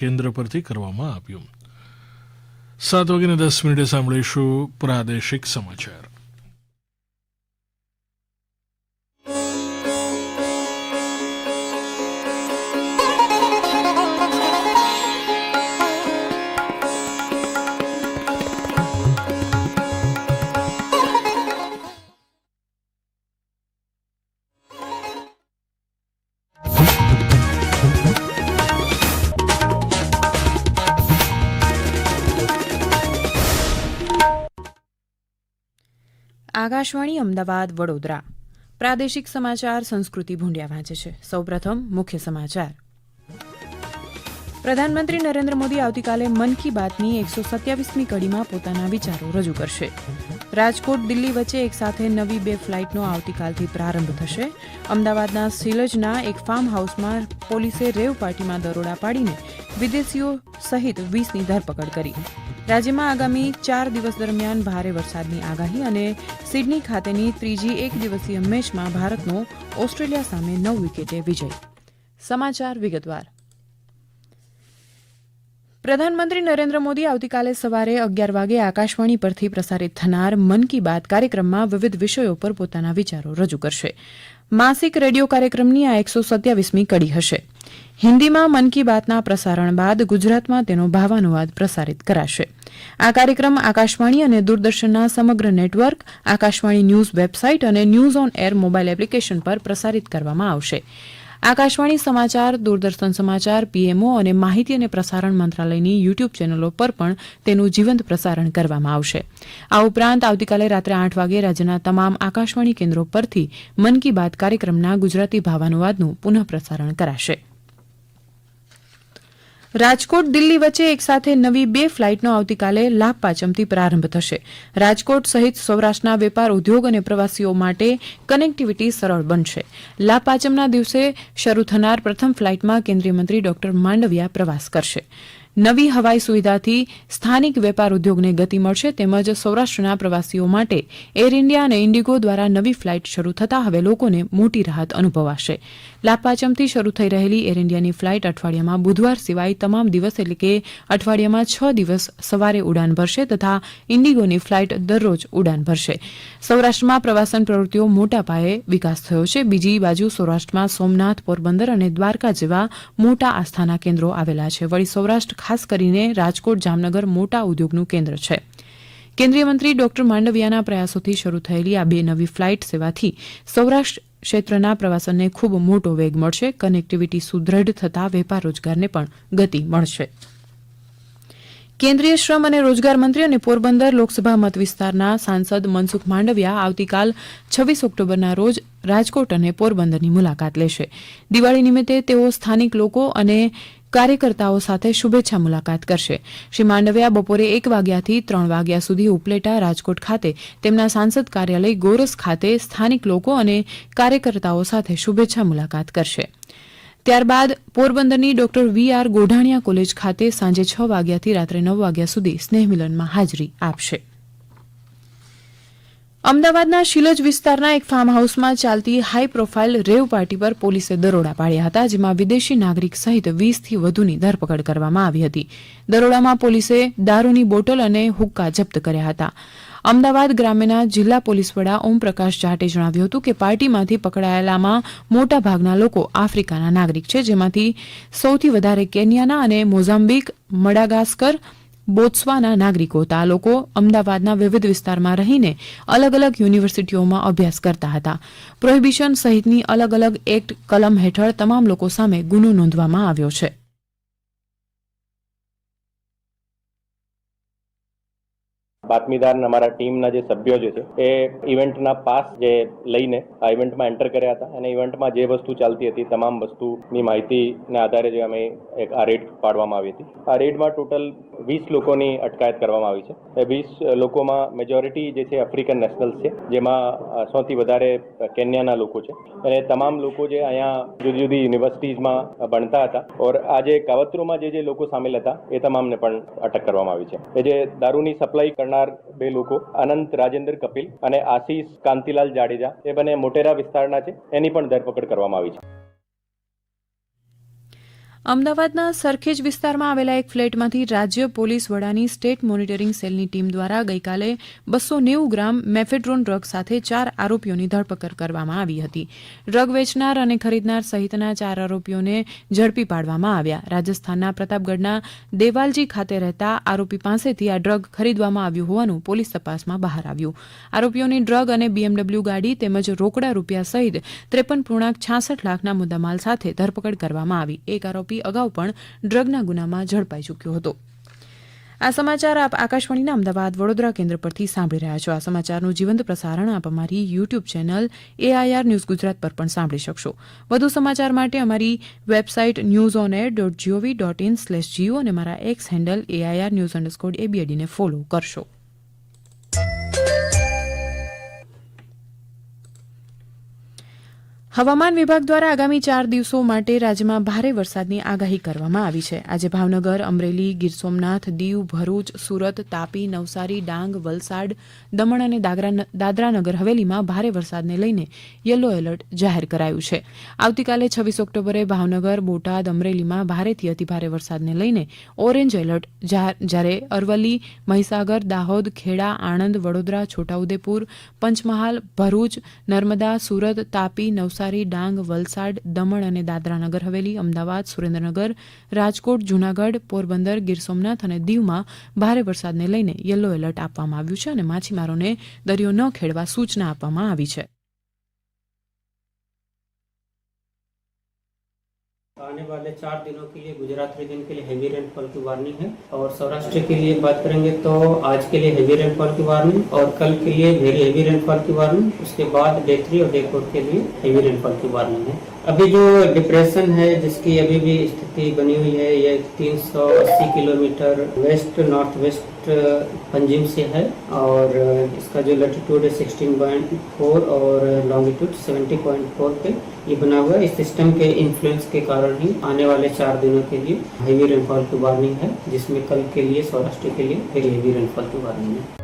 કેન્દ્ર પરથી કરવામાં આવ્યું. સાત વાગીને દસ મિનિટે સાંભળીશું પ્રાદેશિક સમાચાર. આકાશવાણી અમદાવાદ, વડોદરા. પ્રાદેશિક સમાચાર સંસ્કૃતિ ભૂંડિયા વાંચે છે. સૌપ્રથમ મુખ્ય સમાચાર. પ્રધાનમંત્રી નરેન્દ્ર મોદી આવતીકાલે મન કી બાતની એકસો સત્યાવીસમી કડીમાં પોતાના વિચારો રજૂ કરશે. રાજકોટ, દિલ્હી વચ્ચે એક સાથે નવી બે ફ્લાઇટનો આવતીકાલથી પ્રારંભ થશે. અમદાવાદના સિલજના એક ફાર્મ હાઉસમાં પોલીસે રેવ પાર્ટીમાં દરોડા પાડીને વિદેશીઓ સહિત વીસની ધરપકડ કરી. રાજ્યમાં આગામી ચાર દિવસ દરમિયાન ભારે વરસાદની આગાહી અને સિડની ખાતેની ત્રીજી એક દિવસીય મેચમાં ભારતનો ઓસ્ટ્રેલિયા સામે નવ વિકેટે વિજય. સમાચાર વિગતવાર. પ્રધાનમંત્રી નરેન્દ્ર મોદી આવતીકાલે સવારે અગિયાર વાગે આકાશવાણી પરથી પ્રસારિત થનાર મન કી બાત કાર્યક્રમમાં વિવિધ વિષયો પર પોતાના વિચારો રજૂ કરશે. માસિક રેડિયો કાર્યક્રમની આ એકસો સત્યાવીસમી કડી હશે. હિન્દીમાં મન કી બાતના પ્રસારણ બાદ ગુજરાતમાં તેનો ભાવાનુવાદ પ્રસારિત કરાશે. આ કાર્યક્રમ આકાશવાણી અને દૂરદર્શનના સમગ્ર નેટવર્ક, આકાશવાણી ન્યૂઝ વેબસાઇટ અને news on air mobile application પર પ્રસારિત કરવામાં આવશે. આકાશવાણી સમાચાર, દૂરદર્શન સમાચાર, પીએમઓ અને માહિતી અને પ્રસારણ મંત્રાલયની યુટ્યુબ ચેનલો પર પણ તેનું જીવંત પ્રસારણ કરવામાં આવશે. આ ઉપરાંત આવતીકાલે રાત્રે આઠ વાગે રાજ્યના તમામ આકાશવાણી કેન્દ્રો પરથી મન કી બાત કાર્યક્રમના ગુજરાતી ભાવાનુવાદનું પુનઃ પ્રસારણ કરાશે. રાજકોટ, દિલ્હી વચ્ચે એકસાથે નવી બે ફ્લાઇટનો આવતીકાલે લાભ પાચમથી પ્રારંભ થશે. રાજકોટ સહિત સૌરાષ્ટ્રના વેપાર, ઉદ્યોગ અને પ્રવાસીઓ માટે કનેક્ટિવિટી સરળ બનશે. લાભ પાચમના દિવસે શરૂ થનાર પ્રથમ ફ્લાઇટમાં કેન્દ્રીય મંત્રી ડોક્ટર માંડવિયા પ્રવાસ કરશે. નવી હવાઈ સુવિધાથી સ્થાનિક વેપાર ઉદ્યોગને ગતિ મળશે તેમજ સૌરાષ્ટ્રના પ્રવાસીઓ માટે એર ઇન્ડિયા અને ઇન્ડિગો દ્વારા નવી ફ્લાઇટ શરૂ થતાં હવે લોકોને મોટી રાહત અનુભવાશે. લાપાચમથી શરૂ થઈ રહેલી એર ઇન્ડિયાની ફ્લાઇટ અઠવાડિયામાં બુધવાર સિવાય તમામ દિવસ એટલે કે અઠવાડિયામાં છ દિવસ સવારે ઉડાન ભરશે તથા ઇન્ડિગોની ફ્લાઇટ દરરોજ ઉડાન ભરશે. સૌરાષ્ટ્રમાં પ્રવાસન પ્રવૃત્તિઓ મોટા પાયે વિકાસ થયો છે. બીજી બાજુ સૌરાષ્ટ્રમાં સોમનાથ પોરબંદર અને દ્વારકા જેવા મોટા આસ્થાના કેન્દ્રો આવેલા છે. વળી સૌરાષ્ટ્ર ખાસ કરીને રાજકોટ જામનગર મોટા ઉદ્યોગનું કેન્દ્ર છે. કેન્દ્રીય મંત્રી ડોક્ટર માંડવિયાના પ્રયાસોથી શરૂ થયેલી આ બે નવી ફ્લાઇટ સેવાથી સૌરાષ્ટ્ર ક્ષેત્રના પ્રવાસનને ખૂબ મોટો વેગ મળશે. કનેક્ટિવિટી સુદ્રઢ થતાં વેપાર રોજગારને પણ ગતિ મળશે. કેન્દ્રીય શ્રમ અને રોજગાર મંત્રી અને પોરબંદર લોકસભા મત વિસ્તારના સાંસદ મનસુખ માંડવિયા આવતીકાલ છવ્વીસ ઓક્ટોબરના રોજ રાજકોટ અને પોરબંદરની મુલાકાત લેશે. દિવાળી નિમિત્તે તેઓ સ્થાનિક લોકો અને કાર્યકર્તાઓ સાથે શુભેચ્છા મુલાકાત કરશે. શ્રી માંડવિયા બપોરે એક વાગ્યાથી ત્રણ વાગ્યા સુધી ઉપલેટા રાજકોટ ખાતે તેમના સાંસદ કાર્યાલય ગોરસ ખાતે સ્થાનિક લોકો અને કાર્યકર્તાઓ સાથે શુભેચ્છા મુલાકાત કરશે. ત્યારબાદ પોરબંદરની doctor V R Godhaniya college ખાતે સાંજે છ વાગ્યાથી રાત્રે નવ વાગ્યા સુધી સ્નેહમિલનમાં હાજરી આપશે. અમદાવાદના શિલોજ વિસ્તારના એક ફાર્મ હાઉસમાં ચાલતી હાઈ પ્રોફાઇલ રેવ પાર્ટી પર પોલીસે દરોડા પાડ્યા હતા, જેમાં વિદેશી નાગરિક સહિત વીસથી વધુની ધરપકડ કરવામાં આવી હતી. દરોડામાં પોલીસે દારૂની બોટલ અને હુક્કા જપ્ત કર્યા હતા. અમદાવાદ ગ્રામ્યના જિલ્લા પોલીસ વડા ઓમપ્રકાશ જાટે જણાવ્યું હતું કે પાર્ટીમાંથી પકડાયેલામાં મોટાભાગના લોકો આફ્રિકાના નાગરિક છે, જેમાંથી સૌથી વધારે કેન્યાના અને મોઝામ્બિક, મડાગાસ્કર બોત્સવાના નાગરિકો હતા લોકો અમદાવાદના વિવિધ વિસ્તારમાં રહીને અલગ અલગ યુનિવર્સિટીઓમાં અભ્યાસ કરતા હતા. પ્રોહિબિશન સહિતની અલગ અલગ એક્ટ કલમ હેઠળ તમામ લોકો સામે ગુનો નોંધવામાં આવ્યો છે. બાતમીદાર અમારા ટીમના જે સભ્યો જે છે, એ ઇવેન્ટના પાસ જે લઈને આ ઇવેન્ટમાં એન્ટર કર્યા હતા. અને ઇવેન્ટમાં જે વસ્તુ ચાલતી હતી, તમામ વસ્તુની માહિતીના આધારે જે અમે એક આ રેડ પાડવામાં આવી હતી. આ રેડમાં ટોટલ વીસ લોકોની અટકાયત કરવામાં આવી છે. એ વીસ લોકોમાં મેજોરિટી જે છે આફ્રિકન નેશનલ્સ છે, જેમાં સૌથી વધારે કેન્યાના લોકો છે. અને તમામ લોકો જે અહીંયા જુદી જુદી યુનિવર્સિટીઝમાં ભણતા હતા ઓર આ જે કાવતરોમાં જે જે લોકો સામેલ હતા, એ તમામને પણ અટક કરવામાં આવી છે. એ જે દારૂની સપ્લાય કરનાર બે લોકો, અનંત, રાજેન્દ્ર, કપિલ અને આશીષ, કાંતિલાલ જાડેજા, એ બંને મોટેરા વિસ્તારના છે. એની પણ ધરપકડ કરવામાં આવી છે. અમદાવાદના સરખેજ વિસ્તારમાં આવેલા એક ફ્લેટમાંથી રાજ્ય પોલીસ વડાની સ્ટેટ મોનિટરિંગ સેલની ટીમ દ્વારા ગઈકાલે બસો નેવું ગ્રામ મેફેડ્રોન ડ્રગ સાથે ચાર આરોપીઓની ધરપકડ કરવામાં આવી હતી. ડ્રગ વેચનાર અને ખરીદનાર સહિતના ચાર આરોપીઓને ઝડપી પાડવામાં આવ્યા. રાજસ્થાનના પ્રતાપગઢના દેવાલજી ખાતે રહેતા આરોપી પાસેથી આ ડ્રગ ખરીદવામાં આવ્યું હોવાનું પોલીસ તપાસમાં બહાર આવ્યું. આરોપીઓની ડ્રગ અને બીએમડબલ્યુ ગાડી તેમજ રોકડા રૂપિયા સહિત ત્રેપન પૂર્ણાંક છાસઠ લાખના મુદ્દામાલ સાથે ધરપકડ કરવામાં આવી. એક આરોપી અગાઉ પણ ડ્રગના ગુનામાં ઝડપાઈ ચૂક્યો હતો. આ સમાચાર આપ આકાશવાણીના અમદાવાદ વડોદરા કેન્દ્ર પરથી સાંભળી રહ્યા છો. આ સમાચારનું જીવંત પ્રસારણ આપ અમારી YouTube channel AIR news Gujarat પર પણ સાંભળી શકશો. વધુ સમાચાર માટે અમારી website news on air dot G O V dot in slash G O અને મારા X handle AIR news underscore એબીએડીને follow કરશો. હવામાન વિભાગ દ્વારા આગામી ચાર દિવસો માટે રાજ્યમાં ભારે વરસાદની આગાહી કરવામાં આવી છે. આજે ભાવનગર, અમરેલી, ગીર સોમનાથ, દીવ, ભરૂચ, સુરત, તાપી, નવસારી, ડાંગ, વલસાડ, દમણ અને દાદરા દાદરાનગર હવેલીમાં ભારે વરસાદને લઈને યલો એલર્ટ જાહેર કરાયું છે. આવતીકાલે છવ્વીસ ઓક્ટોબરે ભાવનગર, બોટાદ, અમરેલીમાં ભારેથી અતિભારે વરસાદને લઈને ઓરેન્જ એલર્ટ જ્યારે અરવલ્લી, મહીસાગર, દાહોદ, ખેડા, આણંદ, વડોદરા, છોટાઉદેપુર, પંચમહાલ, ભરૂચ, નર્મદા, સુરત, તાપી, નવસારી ડાંગ, વલસાડ, દમણ અને દાદરાનગર હવેલી, અમદાવાદ, સુરેન્દ્રનગર, રાજકોટ, જૂનાગઢ, પોરબંદર, ગીર સોમનાથ અને દીવમાં ભારે વરસાદને લઈને યલો એલર્ટ આપવામાં આવ્યું છે અને માછીમારોને દરિયો ન ખેડવા સૂચના આપવામાં આવી છે. आने वाले चार दिनों के लिए, गुजरात रीजन के लिए हैवी रेनफॉल की वार्निंग है और सौराष्ट्र के लिए बात करेंगे तो आज के लिए हैवी रेनफॉल की वार्निंग और कल के लिए वेरी हैवी रेनफॉल की वार्निंग उसके बाद डे थ्री और डे फोर के लिए हैवी रेनफॉल की वार्निंग है। अभी जो डिप्रेशन है, जिसकी अभी भी स्थिति बनी हुई है ये 380 kilometre west north west Panjim से है और इसका जो लैटिट्यूड है 16.4 और लॉन्गिट्यूड 70.4 पे ये बना हुआ है इस सिस्टम के इन्फ्लुएंस के कारण ही आने वाले चार दिनों के लिए हैवी रेनफॉल की वार्निंग है जिसमें कल के लिए सौराष्ट्र के लिए वेरी हैवी रेनफॉल की वार्निंग है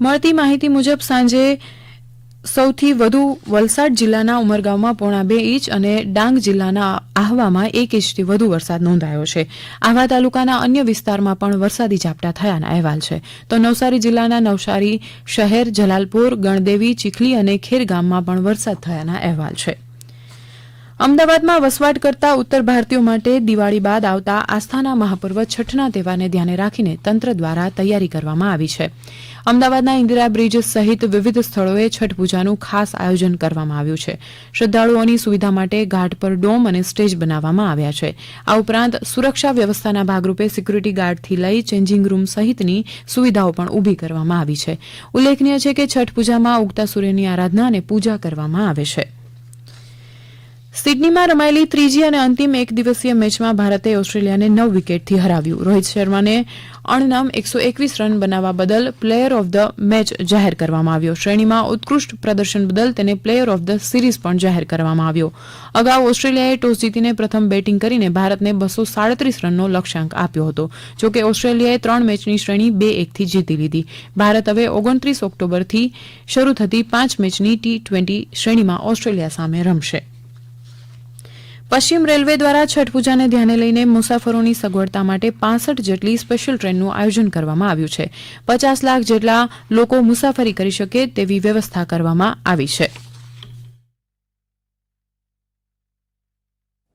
મળતી માહિતી મુજબ સાંજે સૌથી વધુ વલસાડ જિલ્લાના ઉમરગામમાં પોણા બે ઇંચ અને ડાંગ જિલ્લાના આહવામાં એક ઇંચથી વધુ વરસાદ નોંધાયો છે. આહવા તાલુકાના અન્ય વિસ્તારમાં પણ વરસાદી ઝાપટા થયાના અહેવાલ છે. તો નવસારી જિલ્લાના નવસારી શહેર, જલાલપુર, ગણદેવી, ચીખલી અને ખેર ગામમાં પણ વરસાદ થયાના અહેવાલ છે. અમદાવાદમાં વસવાટ કરતા ઉત્તર ભારતીયો માટે દિવાળી બાદ આવતા આસ્થાના મહાપર્વ છઠના તહેવારને ધ્યાને રાખીને તંત્ર દ્વારા તૈયારી કરવામાં આવી છે. અમદાવાદના ઇન્દિરા બ્રિજ સહિત વિવિધ સ્થળોએ છઠ પૂજાનું ખાસ આયોજન કરવામાં આવ્યું છે. શ્રદ્ધાળુઓની સુવિધા માટે ઘાટ પર ડોમ અને સ્ટેજ બનાવવામાં આવ્યા છે. આ ઉપરાંત સુરક્ષા વ્યવસ્થાના ભાગરૂપે સિક્યુરિટી ગાર્ડથી લઈ ચેન્જિંગ રૂમ સહિતની સુવિધાઓ પણ ઊભી કરવામાં આવી છે. ઉલ્લેખનીય છે કે છઠ પૂજામાં ઉગતા સૂર્યની આરાધના અને પૂજા કરવામાં આવે છે. સિડનીમાં રમાયેલી ત્રીજી અને અંતિમ એક દિવસીય મેચમાં ભારતે ઓસ્ટ્રેલિયાને નવ વિકેટથી હરાવ્યું. રોહિત શર્માને અણનામ એકસો એકવીસ રન બનાવવા બદલ પ્લેયર ઓફ ધ મેચ જાહેર કરવામાં આવ્યો. શ્રેણીમાં ઉત્કૃષ્ટ પ્રદર્શન બદલ તેને પ્લેયર ઓફ ધ સિરીઝ પણ જાહેર કરવામાં આવ્યો. અગાઉ ઓસ્ટ્રેલિયાએ ટોસ જીતીને પ્રથમ બેટિંગ કરીને ભારતને બસો સાડત્રીસ રનનો લક્ષ્યાંક આપ્યો હતો. જોકે ઓસ્ટ્રેલિયાએ ત્રણ મેચની શ્રેણી બે એકથી જીતી લીધી. ભારત હવે ઓગણત્રીસ ઓક્ટોબરથી શરૂ થતી પાંચ મેચની ટી ટ્વેન્ટી શ્રેણીમાં ઓસ્ટ્રેલિયા સામે રમશે. પશ્ચિમ રેલવે દ્વારા છઠ પૂજાને ધ્યાને લઈને મુસાફરોની સગવડતા માટે પાસઠ જેટલી સ્પેશિયલ ટ્રેનનું આયોજન કરવામાં આવ્યું છે. પચાસ લાખ જેટલા લોકો મુસાફરી કરી શકે તેવી વ્યવસ્થા કરવામાં આવી છે.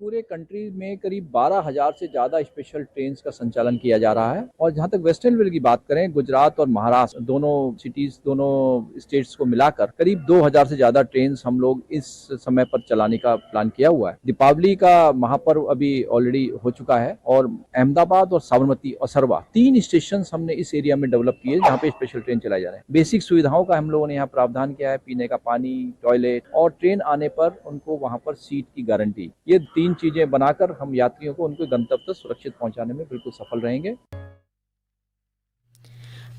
पूरे कंट्री में करीब 12,000 से ज़्यादा स्पेशल ट्रेन का संचालन किया जा रहा है। और जहाँ तक वेस्टर्न रेल की बात करें गुजरात और महाराष्ट्र दोनों सिटीज़ दोनों स्टेट्स को मिलाकर करीब 2,000 से ज़्यादा ट्रेन हम लोग इस समय पर चलाने का प्लान किया हुआ है। दीपावली का महापर्व अभी ऑलरेडी हो चुका है और अहमदाबाद और साबरमती और सरवा तीन स्टेशन हमने इस एरिया में डेवलप किए जहाँ पे स्पेशल ट्रेन चलाए जा रहे हैं। बेसिक सुविधाओं का हम लोगों ने यहाँ प्रावधान किया है। पीने का पानी टॉयलेट और ट्रेन आने पर उनको वहाँ पर सीट की गारंटी ये तीन चीजें बनाकर हम यात्रियों को उनके गंतव्य तक सुरक्षित पहुंचाने में बिल्कुल सफल रहेंगे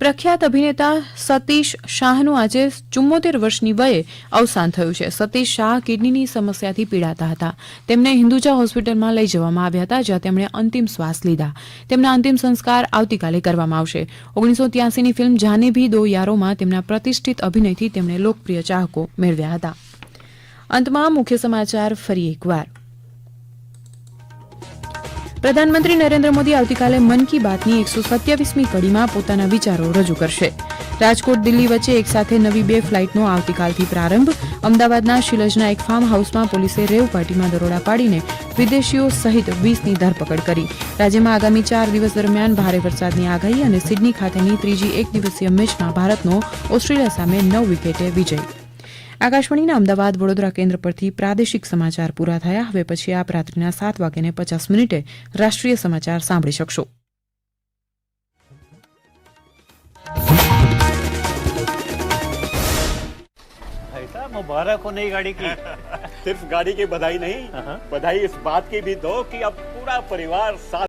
પ્રખ્યાત અભિનેતા સતીશ શાહનું આજે ચુમ્મોતેર વર્ષની વયે અવસાન થયું છે સતીશ શાહ કિડનીની સમસ્યાથી પીડાતા હતા તેમને હિન્દુજા હોસ્પિટલમાં લઈ જવામાં આવ્યા હતા જ્યાં તેમણે અંતિમ શ્વાસ લીધા તેમના અંતિમ સંસ્કાર આવતીકાલે કરવામાં આવશે ઓગણીસો ત્યાસીની ફિલ્મ જાને ભી દો યારોમાં તેમના પ્રતિષ્ઠિત અભિનયથી તેમણે લોકપ્રિય ચાહકો મેળવ્યા હતા અંતમાં મુખ્ય સમાચાર ફરી એકવાર પ્રધાનમંત્રી નરેન્દ્ર મોદી આવતીકાલે મન કી બાતની એકસો સત્યાવીસમી કડીમાં પોતાના વિચારો રજૂ કરશે. રાજકોટ, દિલ્હી વચ્ચે એક સાથે નવી બે ફ્લાઇટનો આવતીકાલથી પ્રારંભ. અમદાવાદના શિલજના એક ફાર્મ હાઉસમાં પોલીસે રેવ પાર્ટીમાં દરોડા પાડીને વિદેશીઓ સહિત વીસની ધરપકડ કરી. રાજ્યમાં આગામી ચાર દિવસ દરમિયાન ભારે વરસાદની આગાહી અને સિડની ખાતેની ત્રીજી એક દિવસીય મેચમાં ભારતનો ઓસ્ટ્રેલિયા સામે નવ વિકેટે વિજય. આકાશવાણીના અમદાવાદ વડોદરા કેન્દ્ર પરથી પ્રાદેશિક સમાચાર પૂરા થયા હવે પછી આપ રાત્રિના સાત વાગ્યાને પચાસ મિનિટે રાષ્ટ્રીય સમાચાર સાંભળી શકશો भाई साहब मुबारक हो नई गाड़ी की सिर्फ गाड़ी की बधाई नहीं बधाई इस बात की भी दो कि अब पूरा परिवार साथ